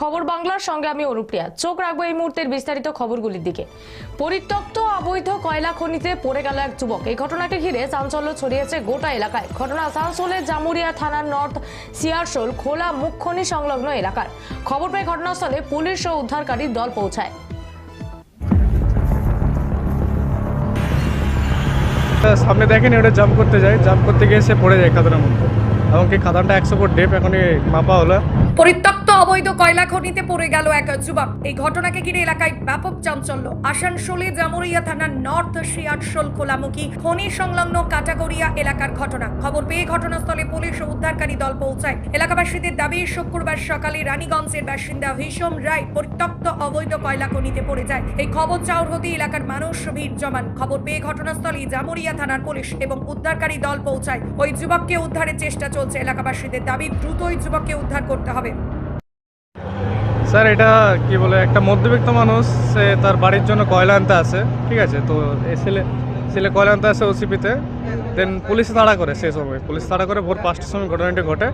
খবর বাংলার সঙ্গে আমি অনুপ্রিয়া। চোখ রাখব এই মুহূর্তের বিস্তারিত খবরগুলির দিকে। পরিত্যক্ত অবৈধ কয়লা খনিতে পড়ে গেল এক যুবক। এই ঘটনাকে ঘিরে চাঞ্চল্য ছড়িয়েছে গোটা এলাকায়। ঘটনা আসানসোলের জামুরিয়া থানার নর্থ সিয়ারশোল খোলা মুখ খনি সংলগ্ন এলাকার। খবর পেয়ে ঘটনাস্থলে পুলিশ ও উদ্ধারকারী দল পৌঁছায়। সামনে দেখেনি ওটা জাম্প করতে যায়। জাম্প করতে গিয়ে সে পড়ে যায় খাদানের মধ্যে। এমনকি খাদানটা একশো ফুট ডেপ এখনই মাপা হলো। পরিত্যক্ত অবৈধ কয়লা খনিতে পড়ে গেল এক যুবক। এই ঘটনাকে ঘিরে এলাকায় ব্যাপক চাঞ্চল্য। আসানসোলে জামুরিয়া থানার নর্থ শিয়াটশোল খোলামুখী খনি সংলগ্ন কাটাগড়িয়া এলাকার ঘটনা। খবর পেয়ে ঘটনাস্থলে পুলিশ ও উদ্ধারকারী দল পৌঁছায়। এলাকাবাসীদের দাবি, শুক্রবার সকালে রানীগঞ্জের বাসিন্দা ভীষম রায় পরিত্যক্ত অবৈধ কয়লা খনিতে পড়ে যায়। এই খবর চাউর হতে এলাকার মানুষ ভিড় জমান। খবর পেয়ে ঘটনাস্থলে জামুরিয়া থানার পুলিশ এবং উদ্ধারকারী দল পৌঁছায়। ওই যুবককে উদ্ধারের চেষ্টা চলছে এলাকাবাসীদের দাবি, দ্রুতই যুবককে উদ্ধার করতে হবে। স্যার এটা কি বলে একটা মধ্যবিত্ত মানুষ সে তার বাড়ির জন্য কয়লা আনতে আসে ঠিক আছে? তো এই ছেলে ছেলে কয়লা আনতে আসে ওসিপিতে দেন পুলিশ তাড়া করে সেই সময়। পুলিশ তাড়া করে ভোর পাঁচটার সময় ঘটনাটি ঘটে।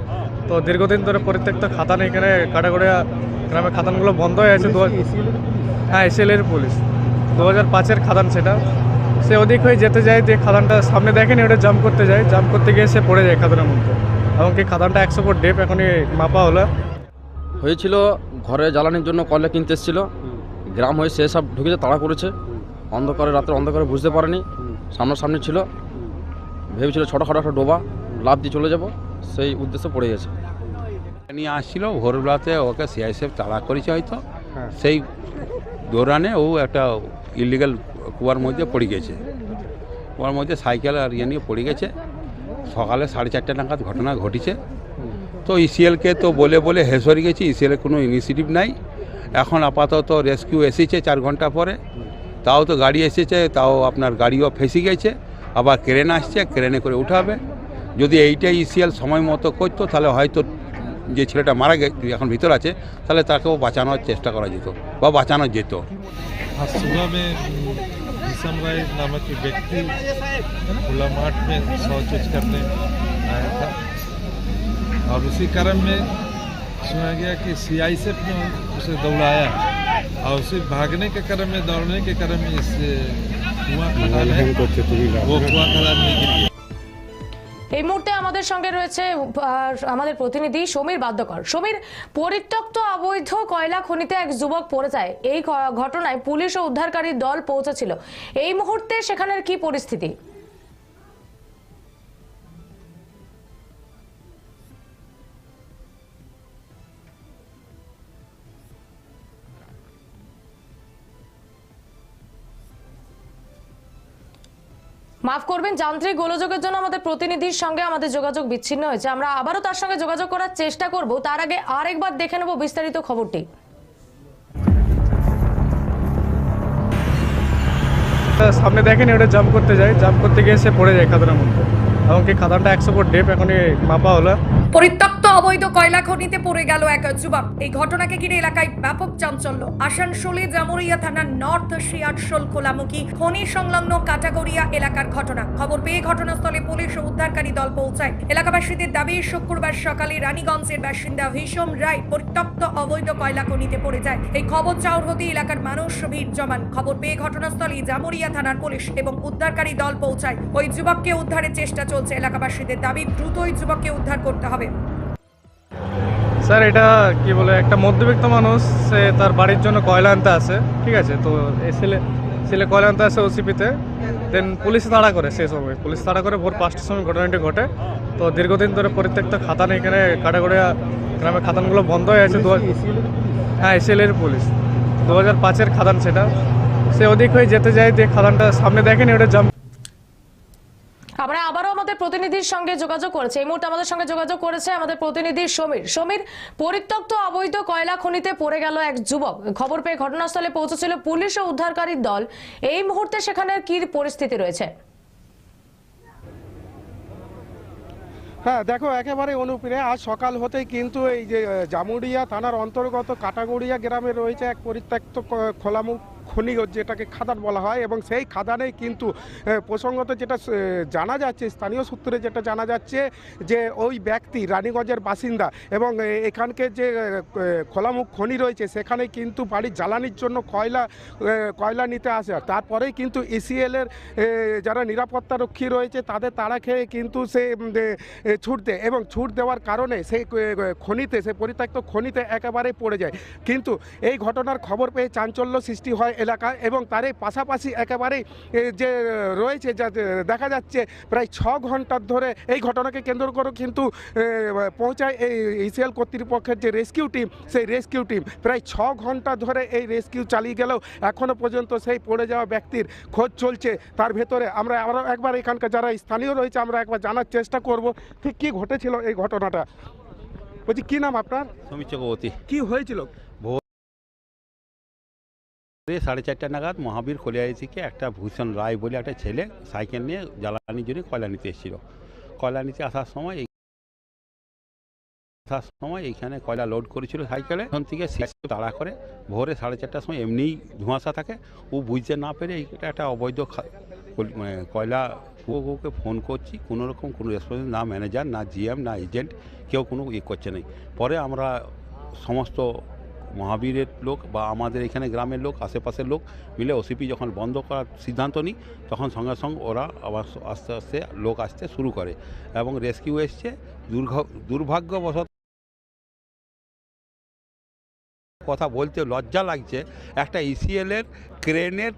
তো দীর্ঘদিন ধরে প্রত্যেকটা খাতান এখানে কাটাগড়িয়া গ্রামে খাতানগুলো বন্ধ হয়ে আছে। হ্যাঁ এসএলের পুলিশ। দু হাজার পাঁচের খাদান সেটা। সে ওদিক হয়ে যেতে যায় দিয়ে খাদানটা সামনে দেখেনি ওটা জাম্প করতে যায়। জাম্প করতে গিয়ে সে পড়ে যায় খাদানের মধ্যে। এমনকি খাদানটা একশো ফুট ডেপ এখনই মাপা হলো। হয়েছিল ঘরে জ্বালানির জন্য কয়লা কিনতে এসেছিল। গ্রাম হয়ে সে সব ঢুকেছে তাড়া করেছে। অন্ধকারে রাত্রে অন্ধকারে বুঝতে পারেনি। সামনাসামনি ছিল। ভেবেছিল ছোটোখাটো একটা ডোবা লাভ দিয়ে চলে যাব। সেই উদ্দেশ্যে পড়ে গেছে। নিয়ে আসছিল ভোরবেলাতে ওকে সিআইএসএফ তাড়া করেছে হয়তো। হ্যাঁ। সেই দৌড়ানে ও একটা ইলিগাল কুয়ার মধ্যে পড়ে গেছে। কুয়ার মধ্যে সাইকেল আর ইয়ে নিয়ে পড়ে গেছে। সকালে সাড়ে চারটে নাগাদ ঘটনা ঘটেছে। তো ইসিএলকে তো বলে বলে হেসরে গেছি ইসিএলের কোনো ইনিশিয়েটিভ নাই এখন আপাতত রেস্কিউ এসেছে চার ঘন্টা পরে তাও তো গাড়ি এসেছে তাও আপনার গাড়িও ফেসে গেছে আবার ক্রেন আসছে ক্রেনে করে উঠাবে যদি এইটাই ইসিএল সময় মতো করতো তাহলে হয়তো যে ছেলেটা মারা গে এখন ভিতর আছে তাহলে তাকেও বাঁচানোর চেষ্টা করা যেত বা বাঁচানো যেত आज सुबह में विषम राय नामक एक व्यक्ति खुला मार्ट में शौच उच करने आया था और उसी क्रम में सुना गया कि सीआईएसएफ ने उसे दौड़ाया और उसे भागने के क्रम में दौड़ने के क्रम में इस कुआं खदान है वो कुआं खदान में गिर गया এই মুহূর্তে আমাদের সঙ্গে রয়েছে আহ, আমাদের প্রতিনিধি সমীর বাদ্যকর সমীর পরিত্যক্ত অবৈধ কয়লা খনিতে এক যুবক পড়ে যায় এই ঘ- ঘটনায় পুলিশ ও উদ্ধারকারী দল পৌঁছেছিল এই মুহূর্তে সেখানের কি পরিস্থিতি মাফ করবেন যান্ত্রিক গোলযোগের জন্য আমাদের প্রতিনিধির সঙ্গে আমাদের যোগাযোগ বিচ্ছিন্ন হয়েছে। আমরা আবারও তার সঙ্গে যোগাযোগ করার চেষ্টা করব। তার আগে আরেকবার দেখে নেব বিস্তারিত খবরটি। সামনে দেখেনি ওটা জাম্প করতে যায়। জাম্প করতে গিয়ে সে পড়ে যায় খাদানের মধ্যে। এমনকি খাদানটা একশো ফুট ডেপ এখনই মাপা হলো। পরিত্যক্ত অবৈধ কয়লা খনিতে পড়ে গেল এক যুবক। এই ঘটনাকে ঘিরে এলাকায় ব্যাপক চাঞ্চল্য। আসানসোলে জামুরিয়া থানার নর্থ শিয়াটশোল খোলামুখী খনি সংলগ্ন কাটাগড়িয়া এলাকার ঘটনা। খবর পেয়ে ঘটনাস্থলে পুলিশ ও উদ্ধারকারী দল পৌঁছায়। এলাকাবাসীদের দাবি, শুক্রবার সকালে রানীগঞ্জের বাসিন্দা ভীষম রায় পরিত্যক্ত অবৈধ কয়লা খনিতে পড়ে যায়। এই খবর চাউর হতে এলাকার মানুষ ভিড় জমান। খবর পেয়ে ঘটনাস্থলে জামুরিয়া থানার পুলিশ এবং উদ্ধারকারী দল পৌঁছায়। ওই যুবককে উদ্ধারের চেষ্টা চলছে। এলাকাবাসীদের দাবি দ্রুত ওই যুবককে উদ্ধার করতে হবে। স্যার এটা কি বলে একটা মধ্যবিত্ত মানুষ সে তার বাড়ির জন্য কয়লা আনতে আসে ঠিক আছে? তো এই ছেলে ছেলে কয়লা আনতে আসে ওসিপিতে দেন পুলিশ তাড়া করে সেই সময়। পুলিশ তাড়া করে ভোর পাঁচটার সময় ঘটনাটি ঘটে। তো দীর্ঘদিন ধরে প্রত্যেকটা খাতান এখানে কাটাগড়িয়া গ্রামের খাতানগুলো বন্ধ হয়ে আছে। দু হাজার হ্যাঁ এসএলের পুলিশ। দু হাজার পাঁচের খাদান সেটা। সে ওদিক হয়ে যেতে যায় দিয়ে খাদানটা সামনে দেখেনি ওটা জাম্প আমরা আবারও আমাদের প্রতিনিধির সঙ্গে যোগাযোগ করেছে। এই মুহূর্তে আমাদের সঙ্গে যোগাযোগ করেছে আমাদের প্রতিনিধি সমীর। সমীর, পরিত্যক্ত অবৈধ কয়লা খনিতে পড়ে গেল এক যুবক। খবর পেয়ে ঘটনাস্থলে পৌঁছেছিল পুলিশ ও উদ্ধারকারী দল। এই মুহূর্তে সেখানে কি পরিস্থিতি রয়েছে? হ্যাঁ দেখো, একেবারে অনুপ্রিয়া আজ সকাল হতেই কিন্তু এই যে জামুড়িয়া থানার অন্তর্গত কাটাগড়িয়া গ্রামে রয়েছে এক পরিত্যক্ত খোলামুখ খনি যেটাকে খাদান বলা হয় এবং সেই খাদানে কিন্তু প্রসঙ্গত যেটা জানা যাচ্ছে স্থানীয় সূত্রে যেটা জানা যাচ্ছে যে ওই ব্যক্তি রানীগঞ্জের বাসিন্দা এবং এখানকে যে খোলামুখ খনি রয়েছে সেখানে কিন্তু বাড়ির জ্বালানির জন্য কয়লা কয়লা নিতে আসে। তারপরেই কিন্তু ইসিএল এর এ, যারা নিরাপত্তা রক্ষী রয়েছে তাদের তাড়া খেয়ে কিন্তু সে ছুট দেয় এবং ছুট দেওয়ার কারণে সেই খনিতে সে পরিত্যক্ত খনিতে একেবারেই পড়ে যায়। কিন্তু এই ঘটনার খবর পেয়ে চাঞ্চল্য সৃষ্টি হয় এলাকায় এবং তারই পাশাপাশি একেবারেই যে রয়েছে যা দেখা যাচ্ছে প্রায় ছ ঘণ্টার ধরে এই ঘটনাকে কেন্দ্র করে কিন্তু পৌঁছায় এই ইসিএল কর্তৃপক্ষের যে রেস্কিউ টিম সেই রেস্কিউ টিম প্রায় ছ ঘণ্টা ধরে এই রেস্কিউ চালিয়ে গেলেও এখনও পর্যন্ত সেই পড়ে যাওয়া ব্যক্তির খোঁজ চলছে। তার ভেতরে আমরা আরও একবার এখানকার যারা স্থানীয় রয়েছে আমরা একবার জানার চেষ্টা করব ঠিক কী ঘটেছিল এই ঘটনাটা। বলছি কী নাম আপনার? সমীর চক্রবর্তী। কি হয়েছিল? রাত্রে সাড়ে চারটা নাগাদ মহাবীর কলিয়ারি থেকে একটা ভূষণ রায় বলে একটা ছেলে সাইকেল নিয়ে জ্বালানির জন্য কয়লা নিতে এসেছিল। কয়লা নিতে আসার সময় আসার সময় এইখানে কয়লা লোড করেছিল সাইকেলে। ওখান থেকে তাড়া করে ভোরে সাড়ে চারটার সময় এমনিই ধোঁয়াশা থাকে। ও বুঝতে না পেরে এইটা একটা অবৈধ মানে কয়লা ওকে ফোন করছি। কোনো রকম কোনো রেসপন্স না ম্যানেজার, না জিএম, না এজেন্ট, কেউ কোনো ইয়ে করছে না পরে আমরা সমস্ত মহাবীরের লোক বা আমাদের এখানে গ্রামের লোক, আশেপাশের লোক মিলে ওসিপি যখন বন্ধ করার সিদ্ধান্ত নিই, তখন সঙ্গে সঙ্গে ওরা আবার আস্তে আস্তে লোক আসতে শুরু করে এবং রেস্কিউ এসছে। দুর্ভাগ্যবশত কথা বলতে লজ্জা লাগছে। একটা ইসিএলের ক্রেনের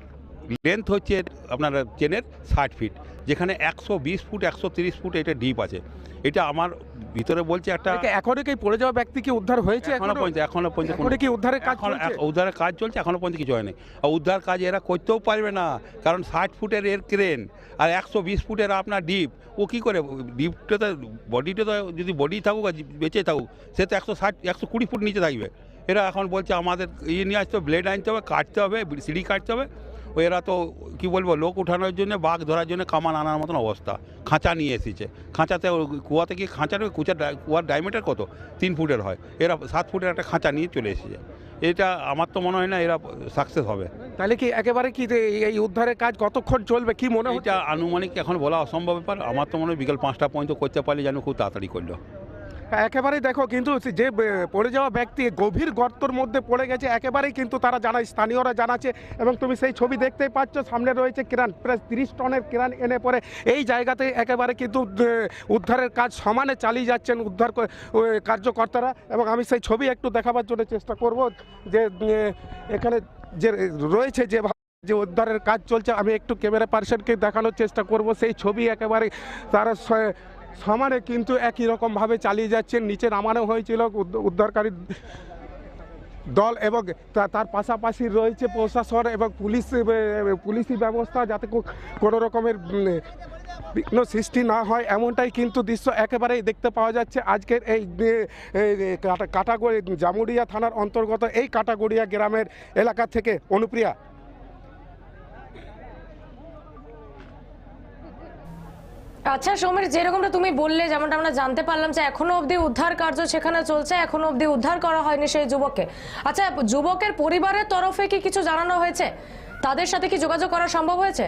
লেন্থ হচ্ছে আপনার চেনের ষাট ফিট যেখানে একশো বিশ ফুট, একশো তিরিশ ফুট এটা ডিপ আছে। এটা আমার ভিতরে বলছে একটা এখনও কি পড়ে যাওয়া ব্যক্তি কি উদ্ধার হয়েছে এখনও পর্যন্ত এখনও পর্যন্ত কি উদ্ধারের কাজ চলছে? উদ্ধারের কাজ চলছে এখনও পর্যন্ত কিছু হয়নি। আর উদ্ধার কাজ এরা করতেও পারবে না কারণ ষাট ফুটের এর ক্রেন আর একশো বিশ ফুটের আপনার ডিপ। ও কী করে? ডিপটা তো বডিটা তো যদি বডি থাকুক আর বেঁচে থাকুক সে তো একশো ষাট একশো কুড়ি ফুট নিচে থাকবে। এরা এখন বলছে আমাদের ইয়ে নিয়ে আসতে হবে ব্লেড আনতে হবে কাটতে হবে সিঁড়ি কাটতে হবে। এরা তো কি বলব লোক উঠানোর জন্য বাঘ ধরার জন্য কামান আনার মতন অবস্থা। খাঁচা নিয়ে এসেছে। খাঁচাতে কুয়াতে কি খাঁচার কুচার কুয়ার ডায়মিটার কত? তিন ফুটের হয়। এরা সাত ফুটের একটা খাঁচা নিয়ে চলে এসেছে। এটা আমার তো মনে হয় না এরা সাকসেস হবে। তাহলে কি একেবারে কি এই- এই উদ্ধারের কাজ কতক্ষণ চলবে কি মনে হয় এটা আনুমানিক এখন বলা অসম্ভব ব্যাপার। আমার তো মনে হয় বিকেল পাঁচটা পর্যন্ত করতে পারলে যেন খুব তাড়াতাড়ি করল। একেবারেই দেখো কিন্তু যে পড়ে যাওয়া ব্যক্তি গভীর গর্তর মধ্যে পড়ে গেছে, একেবারেই কিন্তু তারা জানায় স্থানীয়রা জানাচ্ছে এবং তুমি সেই ছবি দেখতেই পাচ্ছ, সামনে রয়েছে কিরান, প্রায় তিরিশ টনের কিরান এনে পরে এই জায়গাতে একেবারে কিন্তু উদ্ধারের কাজ সমানে চালিয়ে যাচ্ছেন উদ্ধার কার্যকর্তারা এবং আমি সেই ছবি একটু দেখাবার জন্য চেষ্টা করব যে এখানে যে, রয়েছে যে যে উদ্ধারের কাজ চলছে, আমি একটু ক্যামেরা পার্সনকে দেখানোর চেষ্টা করব। সেই ছবি একেবারে তারা সমানে কিন্তু একই রকমভাবে চালিয়ে যাচ্ছেন। নিচে নামানো হয়েছিল উদ্ধারকারী দল এবং তার পাশাপাশি রয়েছে প্রশাসন এবং পুলিশ পুলিশি ব্যবস্থা যাতে কোনো রকমের বিঘ্ন সৃষ্টি না হয় এমনটাই কিন্তু দৃশ্য একেবারেই দেখতে পাওয়া যাচ্ছে। আজকের এই কাটাগড়ি জামুরিয়া থানার অন্তর্গত এই কাটাগড়িয়া গ্রামের এলাকা থেকে অনুপ্রিয়া। আচ্ছা সমীর যেরকমটা তুমি বললে, যেমনটা আমরা জানতে পারলাম যে এখনও অবধি উদ্ধার কার্য সেখানে চলছে, এখনও অবধি উদ্ধার করা হয়নি সেই যুবককে। আচ্ছা যুবকের পরিবারের তরফে কি কিছু জানানো হয়েছে? তাদের সাথে কি যোগাযোগ করা সম্ভব হয়েছে?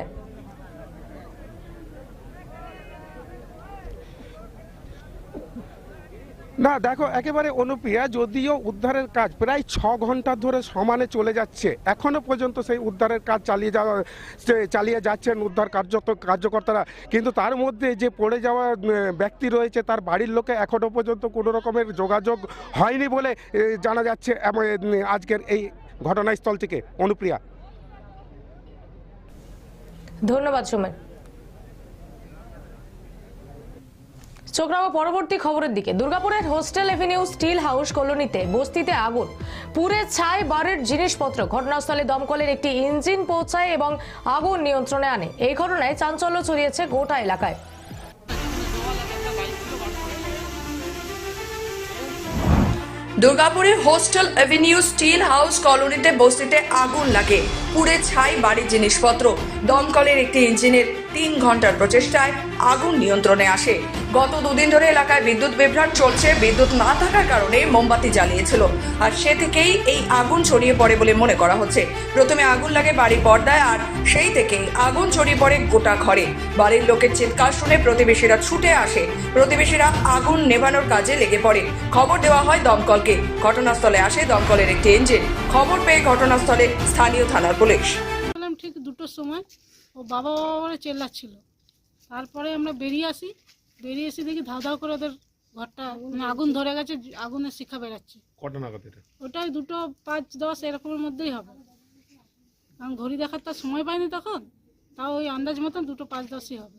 না, দেখো, একেবারে অনুপ্রিয়া, যদিও উদ্ধারের কাজ প্রায় ছ ঘণ্টা ধরে সমানে চলে যাচ্ছে। এখনও পর্যন্ত সেই উদ্ধারের কাজ চালিয়ে যাওয়া চালিয়ে যাচ্ছেন উদ্ধার কার্য, কার্যকর্তারা। কিন্তু তার মধ্যে যে পড়ে যাওয়া ব্যক্তি রয়েছে, তার বাড়ির লোকে এখনও পর্যন্ত কোনো রকমের যোগাযোগ হয়নি বলে জানা যাচ্ছে আজকের এই ঘটনাস্থল থেকে। অনুপ্রিয়া। ধন্যবাদ, সুমেন। চোখ পরবর্তী খবরের দিকে। দুর্গাপুরের হোস্টেল এভিনিউ স্টিল হাউস কলোনিতে বস্তিতে আগুন। পুরে ছাই বাড়ির জিনিসপত্র ঘটনাস্থলে দমকলের একটি ইঞ্জিন পৌঁছায় এবং আগুন নিয়ন্ত্রণে আনে। এই ঘটনায় চাঞ্চল্য ছড়িয়েছে গোটা এলাকায়। দুর্গাপুরের হোস্টেল এভিনিউ স্টিল হাউস কলোনিতে বস্তিতে আগুন লাগে। পুড়ে ছাই বাড়ির জিনিসপত্র। দমকলের একটি ইঞ্জিনের তিন ঘণ্টার প্রচেষ্টায় আগুন নিয়ন্ত্রণে আসে। গত দুদিন ধরে এলাকায় বিদ্যুৎ বিভ্রাট চলছে। বিদ্যুৎ না থাকার কারণে মোমবাতি জ্বালিয়েছিল। আর সে থেকেই এই আগুন ছড়িয়ে পড়ে বলে মনে করা হচ্ছে। প্রথমে আগুন লাগে বাড়ি পর্দায় আর সেই থেকেই আগুন ছড়িয়ে পড়ে গোটা ঘরে। বাড়ির লোকের চিৎকার শুনে প্রতিবেশীরা ছুটে আসে। প্রতিবেশীরা আগুন নেভানোর কাজে লেগে পড়ে। খবর দেওয়া হয় দমকলকে। ঘটনাস্থলে আসে দমকলের একটি ইঞ্জিন। খবর পেয়ে ঘটনাস্থলে স্থানীয় থানার পুলিশ? বললাম ঠিক দুটোর সময়। ও বাবা বাবা চেল্লাচ্ছিল। তারপরে আমরা বেরিয়ে আসি। বেরিয়ে এসে দেখি ধাও ধাও করে ওদের ঘরটা মানে আগুন ধরে গেছে আগুনের শিখা বেরাচ্ছে। কটা নাগাদ এটা? ওটাই দুটো পাঁচ দশ এরকমের মধ্যেই হবে। কারণ ঘড়ি দেখার তার সময় পাইনি তখন। তাও ওই আন্দাজ মতন দুটো পাঁচ দশই হবে।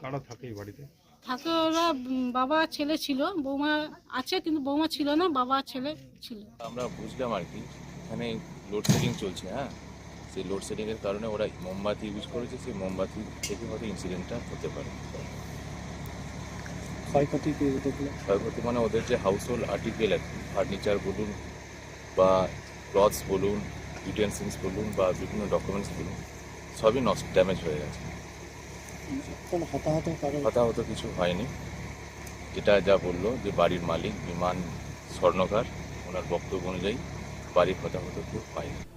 কারা থাকে এই বাড়িতে? থাকে ওরা বাবা ছেলে ছিল। বৌমা আছে কিন্তু বৌমা ছিল না বাবা ছেলে ছিল। আমরা বুঝলাম আর কি। এখানে লোডশেডিং চলছে হ্যাঁ? সেই লোডশেডিংয়ের কারণে ওরা মোমবাতি ইউজ করেছে সেই মোমবাতি থেকে হয়তো ইনসিডেন্টটা হতে পারে। ক্ষয়ক্ষতি ক্ষয়ক্ষতি মানে ওদের যে হাউস হোল্ড আর্টিকেল আর ফার্নিচার বলুন বা ক্লথস বলুন ইউটেন্সিলস বলুন বা বিভিন্ন ডকুমেন্টস বলুন সবই নষ্ট ড্যামেজ হয়ে গেছে। কোনো হতাহত কিছু হয়নি। যেটা যা বলল যে বাড়ির মালিক বিমান স্বর্ণকার ওনার বক্তব্য অনুযায়ী বাড়ির হতাহত কেউ পায়নি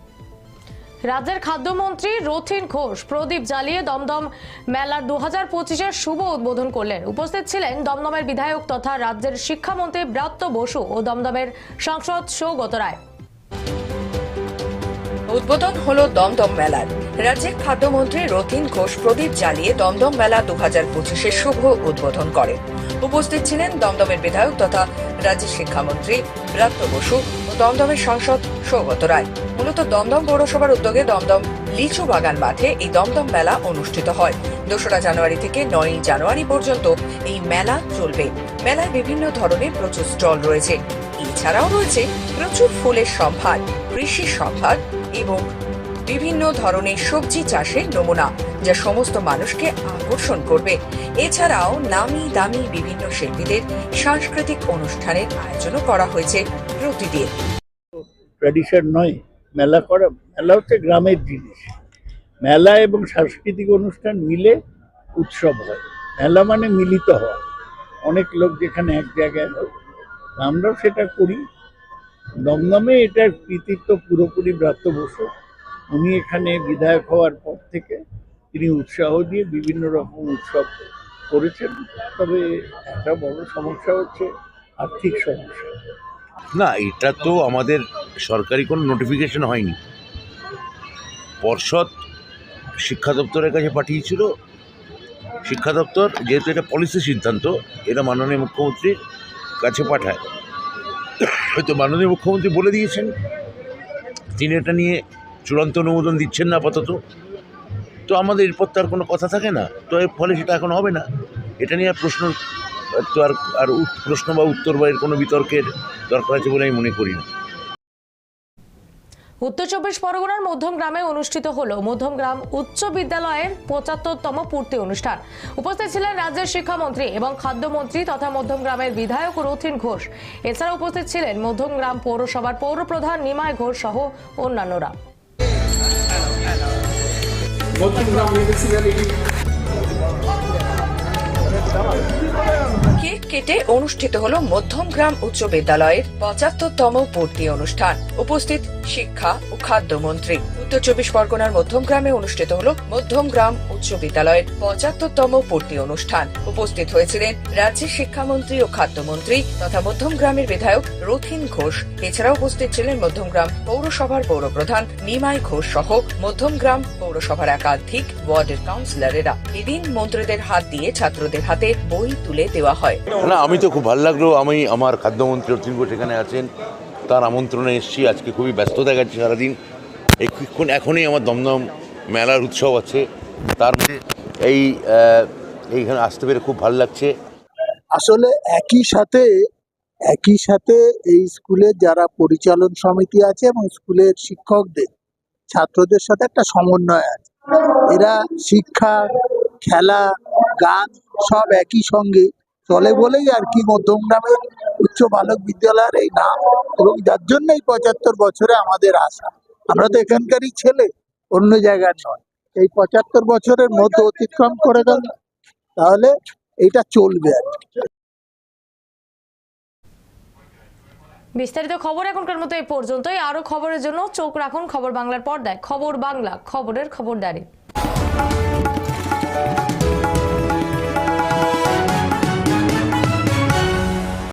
রাজ্যের খাদ্যমন্ত্রী রথিন ঘোষ প্রদীপ জ্বালিয়ে দমদম মেলার দু হাজার পঁচিশের শুভ উদ্বোধন করলেন। উপস্থিত ছিলেন দমদমের বিধায়ক তথা রাজ্যের শিক্ষামন্ত্রী ব্রাত্য বসু ও দমদমের সাংসদ সৌগত রায়। উদ্বোধন হলো দমদম মেলার। রাজ্যের খাদ্যমন্ত্রী রথিন ঘোষ প্রদীপ জ্বালিয়ে দমদম মেলা দু হাজার পঁচিশের শুভ উদ্বোধন করেন উপস্থিত ছিলেন দমদমের বিধায়ক তথা রাজ্যের শিক্ষামন্ত্রী ব্রাত্য বসু ও দমদমের সাংসদ সৌগত রায়। মূলত দমদম পৌরসভার উদ্যোগে দমদম লিচু বাগান মাঠে এই দমদম মেলা অনুষ্ঠিত হয়। দোসরা জানুয়ারি থেকে নয়ই জানুয়ারি পর্যন্ত এই মেলা চলবে। মেলায় বিভিন্ন ধরনের প্রচুর স্টল রয়েছে। এছাড়াও রয়েছে প্রচুর ফুলের সম্ভার কৃষি সম্ভার এবং বিভিন্ন ধরনের সবজি চাষের নমুনা, যা সমস্ত মানুষকে আকর্ষণ করবে। এছাড়াও নামি দামি বিভিন্ন শিল্পীদের সাংস্কৃতিক অনুষ্ঠানের আয়োজনও করা হয়েছে প্রতিদিন। ট্র্যাডিশন নয়, মেলা করা, মেলা হচ্ছে গ্রামের জিনিস। মেলা এবং সাংস্কৃতিক অনুষ্ঠান মিলে উৎসব হয়। মেলা মানে মিলিত হওয়া। অনেক লোক যেখানে এক জায়গায় আমরাও সেটা করি। দমদমে এটার কৃতিত্ব পুরোপুরি ব্রাত্য বসু। উনি এখানে বিধায়ক হওয়ার পর থেকে তিনি উৎসাহ দিয়ে বিভিন্ন রকম উৎসব করেছেন। তবে একটা বড় সমস্যা হচ্ছে আর্থিক সমস্যা। না, এটা তো আমাদের সরকারি কোনো নোটিফিকেশন হয়নি। পর্ষদ শিক্ষা দপ্তরের কাছে পাঠিয়েছিল। শিক্ষা দপ্তর যেহেতু এটা পলিসি সিদ্ধান্ত, এটা মাননীয় মুখ্যমন্ত্রীর কাছে পাঠায়। হয়তো মাননীয় মুখ্যমন্ত্রী বলে দিয়েছেন। তিনি এটা নিয়ে চূড়ান্ত অনুমোদন দিচ্ছেন না আপাতত। তো আমাদের এরপর তো আর কোনো কথা থাকে না। তো এর ফলে সেটা এখন হবে না। এটা নিয়ে আর প্রশ্ন, তো আর আর প্রশ্ন বা উত্তর বা এর কোনো বিতর্কের দরকার আছে বলে আমি মনে করি না। উত্তর চব্বিশ পরগনার মধ্যম গ্রামে অনুষ্ঠিত হলো মধ্যমগ্রাম উচ্চ বিদ্যালয়ের পঁচাত্তরতম পূর্তি অনুষ্ঠান। উপস্থিত ছিলেন রাজ্যের শিক্ষামন্ত্রী এবং খাদ্যমন্ত্রী তথা মধ্যমগ্রামের বিধায়ক রথিন ঘোষ। এছাড়া উপস্থিত ছিলেন মধ্যমগ্রাম পৌরসভার পৌরপ্রধান নিমায় ঘোষ সহ অন্যান্যরা। What is the music cake কেটে অনুষ্ঠিত হলো মধ্যমগ্রাম উচ্চ বিদ্যালয়ের পঁচাত্তরতম পূর্তি অনুষ্ঠান। উপস্থিত শিক্ষা ও খাদ্যমন্ত্রী উত্তর চব্বিশ পরগনার মধ্যমগ্রামে অনুষ্ঠিত হলো মধ্যমগ্রাম উচ্চ বিদ্যালয়ের পঁচাত্তরতম পূর্তি অনুষ্ঠান। উপস্থিত হয়েছিলেন রাজ্যের শিক্ষামন্ত্রী ও খাদ্যমন্ত্রী তথা মধ্যমগ্রামের বিধায়ক রথিন ঘোষ। এছাড়া উপস্থিত ছিলেন মধ্যমগ্রাম পৌরসভার পৌরপ্রধান নিমাই ঘোষ সহ মধ্যমগ্রাম পৌরসভার একাধিক ওয়ার্ডের কাউন্সিলরেরা। এদিন মন্ত্রীদের হাত দিয়ে ছাত্রদের হাতে বই তুলে দেওয়া হয়। না আমি তো খুব ভালো লাগল। আমি আমার খাদ্যমন্ত্রী অর্জুন ঘোষ এখানে আছেন। তার আমন্ত্রণে এসেছি। আজকে খুবই ব্যস্ত দেখাচ্ছি সারাদিন। এখন এখনই আমার দমদম মেলার উৎসব আছে। তার মধ্যে এই আহ, এইখানে আসতে পেরে খুব ভালো লাগছে। আসলে একই সাথে একই সাথে এই স্কুলের যারা পরিচালন সমিতি আছে এবং স্কুলের শিক্ষকদের ছাত্রদের সাথে একটা সমন্বয় আছে। এরা শিক্ষা খেলা গান সব একই সঙ্গে চলে বলেই আর কি মধ্যম গ্রামে উচ্চ বালক বিদ্যালয়ের এই নাম এবং যার জন্য এই পঁচাত্তর বছরে আমাদের আশা। আমরা তো এখানকারই ছেলে, অন্য জায়গার নয়। এই পঁচাত্তর বছরের মধ্যে অতিক্রম করে গেল তাহলে এটা চলবে আর। বিস্তারিত খবর এখনকার মতো এই পর্যন্তই। আরও খবরের জন্য চোখ রাখুন খবর বাংলার পর্দায়। খবর বাংলা, খবরের খবরদারি।